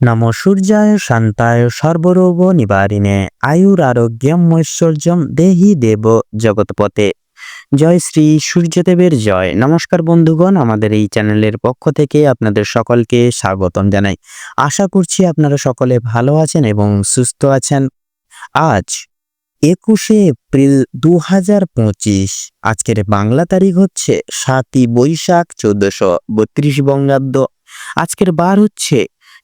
নম সূর্যায় শান্তায় সর্বরোগ নিবারিণে আয়ুর আরোগ্যম ঐশ্বর্যম দেহি দেব জগৎপথে জয় শ্রী সূর্যদেবের জয় নমস্কার বন্ধুগণ, আমাদের এই চ্যানেলের পক্ষ থেকে আপনাদের সকলকে স্বাগতম জানাই। আশা করছি আপনারা সকলে ভালো আছেন এবং সুস্থ আছেন। আজ একুশে এপ্রিল দু হাজার পঁচিশ, আজকের বাংলা তারিখ হচ্ছে সাতই বৈশাখ চোদ্দশো বত্রিশ বঙ্গাব্দ। আজকের বার হচ্ছে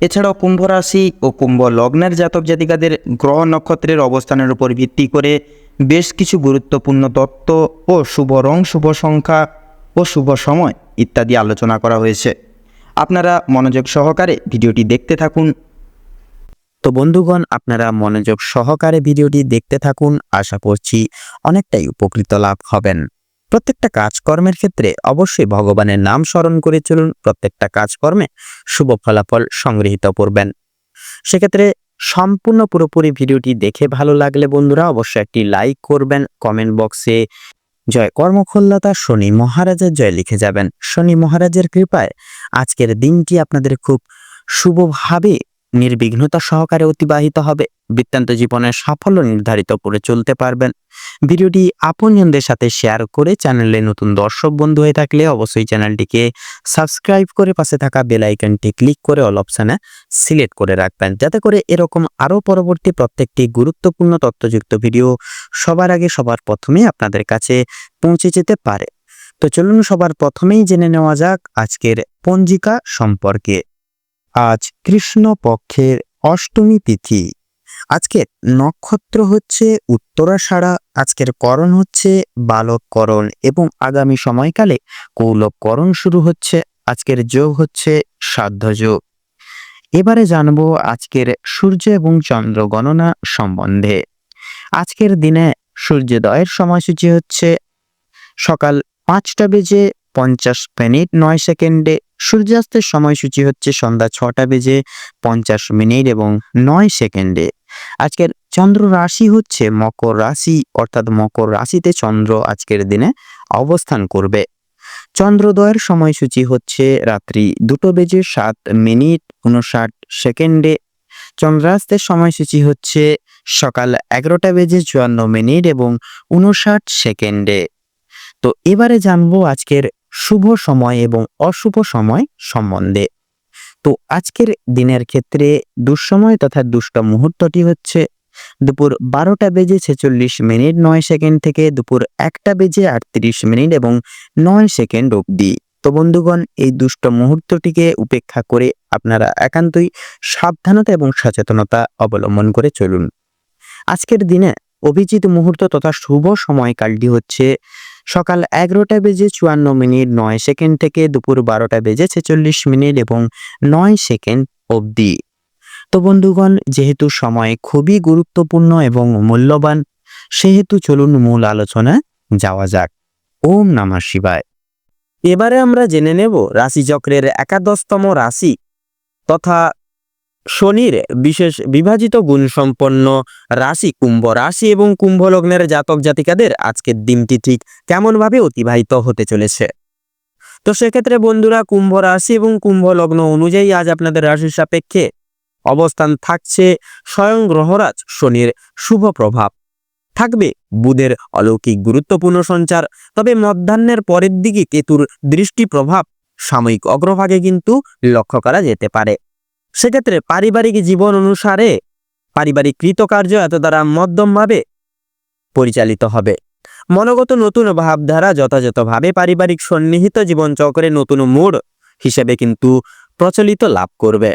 এছাড়াও কুম্ভ রাশি ও কুম্ভ লগ্নের জাতক জাতিকাদের গ্রহ নক্ষত্রের অবস্থানের উপর ভিত্তি করে বেশ কিছু গুরুত্বপূর্ণ তত্ত্ব ও শুভ রং, শুভ সংখ্যা ও শুভ সময় ইত্যাদি আলোচনা করা হয়েছে। আপনারা মনোযোগ সহকারে ভিডিওটি দেখতে থাকুন। তো বন্ধুগণ, আপনারা মনোযোগ সহকারে ভিডিওটি দেখতে থাকুন। আশা করছি অনেকটাই উপকৃত লাভ হবেন। প্রত্যেকটা কাজকর্মের ক্ষেত্রে অবশ্যই ভগবানের নাম স্মরণ করে চলুন, প্রত্যেকটা কাজকর্মে শুভ ফলাফল সংগৃহীত করবেন। সেক্ষেত্রে সম্পূর্ণ পুরোপুরি ভিডিওটি দেখে ভালো লাগলে বন্ধুরা অবশ্যই একটি লাইক করবেন, কমেন্ট বক্সে জয় কর্মক্ষল্লতা শনি মহারাজের জয় লিখে যাবেন। শনি মহারাজের কৃপায় আজকের দিনটি আপনাদের খুব শুভভাবে নির্বিঘ্নতা সহকারে অতিবাহিত হবে। বৃত্তান্ত জীবনের সাফল্য নির্ধারিত করে চলতে পারবেন। ভিডিওটি আপনজনদের সাথে শেয়ার করে চ্যানেলে নতুন দর্শক বন্ধু হয়ে থাকলে অবশ্যই চ্যানেলটিকে সাবস্ক্রাইব করে পাশে থাকা বেল আইকনটি ক্লিক করে অল অপশানে সিলেক্ট করে রাখবেন। যাতে করে এরকম আরও পরবর্তী প্রত্যেকটি গুরুত্বপূর্ণ তথ্যযুক্ত ভিডিও সবার আগে সবার প্রথমেই আপনাদের কাছে পৌঁছে যেতে পারে। তো চলুন সবার প্রথমেই জেনে নেওয়া যাক আজকের পঞ্জিকা সম্পর্কে। আজ কৃষ্ণ পক্ষের অষ্টমী তিথি। আজকের নক্ষত্র হচ্ছে উত্তরাষাঢ়া, আজকের করণ হচ্ছে বালককরণ এবং আগামী সময়কালে কৌলভকরণ শুরু হচ্ছে, আজকের যোগ হচ্ছে সাধ্য যোগ এবারে জানব আজকের সূর্য এবং চন্দ্র গণনা সম্বন্ধে। আজকের দিনে সূর্যোদয়ের সময়সূচি হচ্ছে সকাল পাঁচটা বেজে পঞ্চাশ মিনিট নয় সেকেন্ডে সূর্যাস্তের সময়সূচি হচ্ছে সন্ধ্যা ছটা বেজে পঞ্চাশ মিনিট এবং নয় সেকেন্ডে। আজকের চন্দ্র রাশি হচ্ছে মকর রাশি, অর্থাৎ মকর রাশিতে চন্দ্র আজকের দিনে অবস্থান করবে। চন্দ্রোদয়ের সময়সূচি হচ্ছে রাত্রি দুটো বেজে সাত মিনিট উনষাট সেকেন্ডে। চন্দ্রাস্তের সময়সূচি হচ্ছে সকাল এগারোটা বেজে চুয়ান্ন মিনিট এবং উনষাট সেকেন্ডে। তো এবারে জানব আজকের শুভ সময় এবং অশুভ সময় সম্বন্ধে। তো আজকের দিনের ক্ষেত্রে দুঃসময় তথা দুষ্ট মুহূর্তটি হচ্ছে, দুপুর বারোটা বেজে ছেচল্লিশ মিনিট নয় সেকেন্ড থেকে দুপুর একটা বেজে আটত্রিশ মিনিট এবং নয় সেকেন্ড অবধি। তো বন্ধুগণ, এই দুষ্ট মুহূর্তটিকে উপেক্ষা করে আপনারা একান্তই সাবধানতা এবং সচেতনতা অবলম্বন করে চলুন। আজকের দিনে অভিজিৎ মুহূর্ত তথা শুভ সময়কালটি হচ্ছে সকাল এগারোটা বেজে চুয়ান্ন মিনিট নয় সেকেন্ড থেকে দুপুর বারোটা বেজে ছেচল্লিশ মিনিট এবং নয় সেকেন্ড অবধি। তো বন্ধুগণ, যেহেতু সময় খুবই গুরুত্বপূর্ণ এবং মূল্যবান, সেহেতু চলুন মূল আলোচনা যাওয়া যাক। ওম নমঃ শিবায়। এবারে আমরা জেনে নেব রাশিচক্রের একাদশতম রাশি তথা শনির বিশেষ বিভাজিত গুণসম্পন্ন রাশি কুম্ভ রাশি এবং কুম্ভ লগ্নের জাতক জাতিকাদের আজকের দিনটি ঠিক কেমনভাবে অতিবাহিত হতে চলেছে? তো সেক্ষেত্রে বন্ধুরা, কুম্ভ রাশি এবং কুম্ভ লগ্ন অনুযায়ী আজ আপনাদের রাশির সাপেক্ষে অবস্থান থাকছে স্বয়ং গ্রহরাজ শনির শুভ প্রভাব। থাকবে বুধের অলৌকিক গুরুত্বপূর্ণ সঞ্চার, তবে মধ্যাহ্নের পরের দিকে কেতুর দৃষ্টি প্রভাব সাময়িক অগ্রভাগে কিন্তু লক্ষ্য করা যেতে পারে। সেক্ষেত্রে পারিবারিক জীবন অনুসারে পারিবারিক কৃতকার্য এত দ্বারা মধ্যমভাবে পরিচালিত হবে। মনোগত নতুন ভাবধারা যথাযথভাবে পারিবারিক সন্নিহিত জীবনচক্রে নতুন মোড় হিসেবে কিন্তু প্রচলিত লাভ করবে।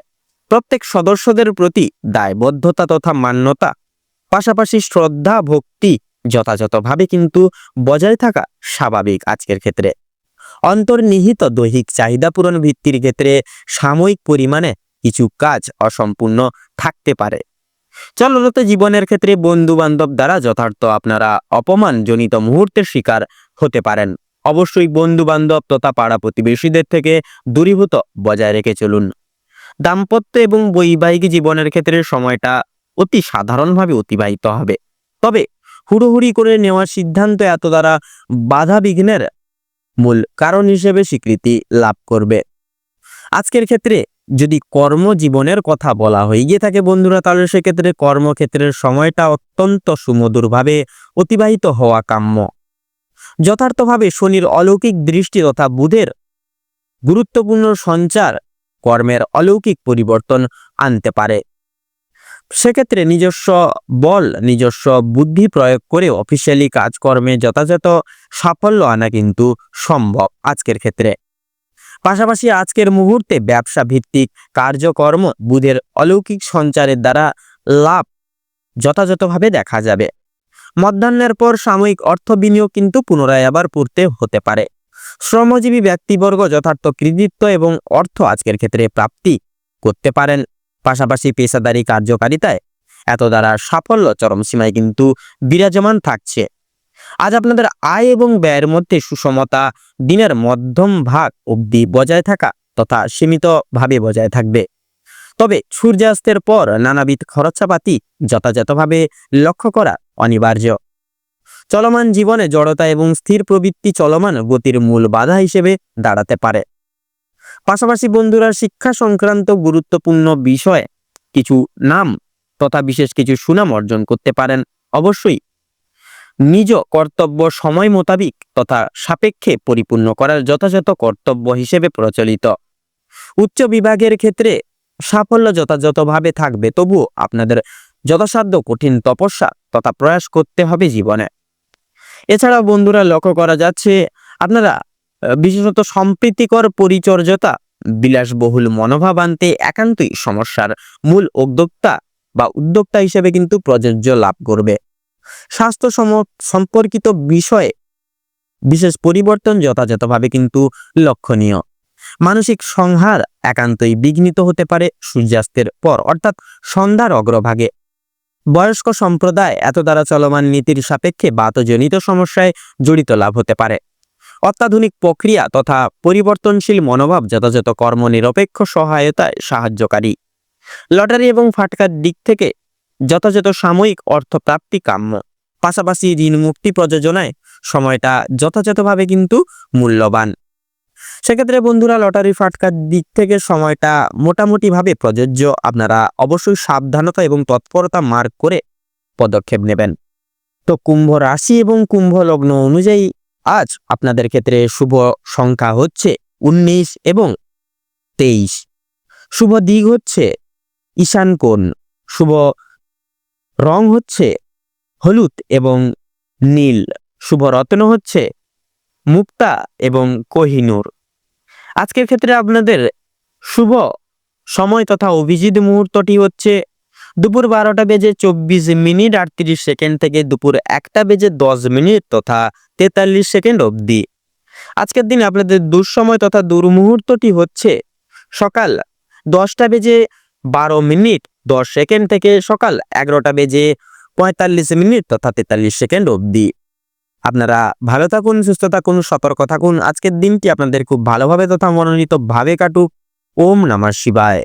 প্রত্যেক সদস্যদের প্রতি দায়বদ্ধতা তথা মান্যতা, পাশাপাশি শ্রদ্ধা, ভক্তি যথাযথভাবে কিন্তু বজায় থাকা স্বাভাবিক আজকের ক্ষেত্রে। অন্তর্নিহিত দৈহিক চাহিদা পূরণ ভিত্তির ক্ষেত্রে সাময়িক পরিমাণে কিছু কাজ অসম্পূর্ণ থাকতে পারে। চলরত জীবনের ক্ষেত্রে বন্ধু বান্ধব দ্বারা যথার্থ আপনারা অপমানজনিত মুহূর্তের শিকার হতে পারেন। অবশ্যই বন্ধু বান্ধব তথা পাড়া প্রতিবেশীদের থেকে দূরীভূত বজায় রেখে চলুন। দাম্পত্য এবং বৈবাহিক জীবনের ক্ষেত্রে সময়টা অতি সাধারণভাবে অতিবাহিত হবে। তবে হুড়োহুড়ি করে নেওয়ার সিদ্ধান্ত এত দ্বারা বাধা বিঘ্নের মূল কারণ হিসেবে স্বীকৃতি লাভ করবে। আজকের ক্ষেত্রে যদি কর্মজীবনের কথা বলা হয়ে গিয়ে থাকে বন্ধুরা, তাহলে সেক্ষেত্রে কর্মক্ষেত্রের সময়টা অত্যন্ত সুমধুরভাবে অতিবাহিত হওয়া কাম্য। যথার্থভাবে শনির অলৌকিক দৃষ্টি তথা বুধের গুরুত্বপূর্ণ সঞ্চার কর্মের অলৌকিক পরিবর্তন আনতে পারে। সেক্ষেত্রে নিজস্ব বল, নিজস্ব বুদ্ধি প্রয়োগ করে অফিসিয়ালি কাজকর্মে যথাযথ সাফল্য আনা কিন্তু সম্ভব আজকের ক্ষেত্রে। পাশাপাশি আজকের মুহূর্তে ব্যবসা ভিত্তিক কার্যকর্ম বুধের অলৌকিক সঞ্চারের দ্বারা লাভ যথাযথভাবে দেখা যাবে। মধ্যাহ্নের পর সাময়িক অর্থ বিনিয়োগ কিন্তু পুনরায় আবার পড়তে হতে পারে। শ্রমজীবী ব্যক্তিবর্গ যথার্থ কৃতিত্ব এবং অর্থ আজকের ক্ষেত্রে প্রাপ্তি করতে পারেন। পাশাপাশি পেশাদারি কার্যকারিতায় এত দ্বারা সাফল্য চরম সীমায় কিন্তু বিরাজমান থাকছে। আজ আপনাদের আয় এবং ব্যয়ের মধ্যে সুষমতা, দিনের মধ্যম ভাগ অবধি বজায় থাকা তথা সীমিতভাবে বজায় থাকবে। তবে সূর্যাস্তের পর নানাবিধ খরচাপাতি যথাযথভাবে লক্ষ্য করা অনিবার্য। চলমান জীবনে জড়তা এবং স্থির প্রবৃত্তি চলমান গতির মূল বাধা হিসেবে দাঁড়াতে পারে। পাশাপাশি বন্ধুরা, শিক্ষা সংক্রান্ত গুরুত্বপূর্ণ বিষয়ে কিছু নাম তথা বিশেষ কিছু সুনাম অর্জন করতে পারেন। অবশ্যই নিজ কর্তব্য সময় মোতাবিক তথা সাপেক্ষে পরিপূর্ণ করার যথাযথ কর্তব্য হিসেবে প্রচলিত। উচ্চ বিভাগের ক্ষেত্রে সাফল্য যথাযথভাবে থাকবে তবুও আপনাদের যথাসাধ্য কঠিন তপস্যা তথা প্রয়াস করতে হবে জীবনে। এছাড়া বন্ধুরা, লক্ষ্য করা যাচ্ছে, আপনারা বিশেষত সম্প্রীতিকর পরিচর্যতা, বিলাসবহুল মনোভাব আনতে একান্তই সমস্যার মূল উদ্যোক্তা বা উদ্যোক্তা হিসেবে কিন্তু প্রযোজ্য লাভ করবে। স্বাস্থ্য সম- সম্পর্কিত বিষয়ে বিশেষ পরিবর্তন যথাযথভাবে কিন্তু লক্ষণীয়। মানসিক সংহার একান্তই বিঘ্নিত হতে পারে সূর্যাস্তের পর, অর্থাৎ সন্ধ্যার অগ্রভাগে। বয়স্ক সম্প্রদায় এত দ্বারা চলমান নীতির সাপেক্ষে বাতজনিত সমস্যায় জড়িত লাভ হতে পারে। অত্যাধুনিক প্রক্রিয়া তথা পরিবর্তনশীল মনোভাব যথাযথ কর্মনিরপেক্ষ সহায়তায় সাহায্যকারী। লটারি এবং ফাটকার দিক থেকে যথাযথ সাময়িক অর্থপ্রাপ্তি কাম্য। পাশাপাশি ঋণ মুক্তি প্রযোজনায় সময়টা যথাযথভাবে কিন্তু মূল্যবান। সেক্ষেত্রে বন্ধুরা লটারি ফাটকার দিক থেকে সময়টা মোটামুটিভাবে প্রযোজ্য। আপনারা অবশ্যই সাবধানতা এবং তৎপরতা মার্ক করে পদক্ষেপ নেবেন। তো কুম্ভ রাশি এবং কুম্ভ লগ্ন অনুযায়ী আজ আপনাদের ক্ষেত্রে শুভ সংখ্যা হচ্ছে উনিশ এবং তেইশ। শুভ দিক হচ্ছে ঈশান কোণ। শুভ রং হচ্ছে হলুদ এবং নীল। শুভ রত্ন হচ্ছে মুক্তা এবং কোহিনূর। আজকের ক্ষেত্রে আপনাদের শুভ সময় তথা অভিজিৎ মুহূর্তটি হচ্ছে দুপুর বারোটা বেজে চব্বিশ মিনিট আটত্রিশ সেকেন্ড থেকে দুপুর একটা বেজে দশ মিনিট তথা তেতাল্লিশ সেকেন্ড অবধি। আজকের দিন আপনাদের দুঃসময় তথা দুর্মুহূর্তটি হচ্ছে সকাল দশটা বেজে বারো মিনিট দশ সেকেন্ড থেকে সকাল এগারোটা বেজে পঁয়তাল্লিশ মিনিট তথা তেতাল্লিশ সেকেন্ড অবধি। আপনারা ভালো থাকুন, সুস্থ থাকুন, সতর্ক থাকুন। আজকের দিনটি আপনাদের খুব ভালোভাবে তথা মনোনীতভাবে কাটুক। ওম নমঃ শিবায়।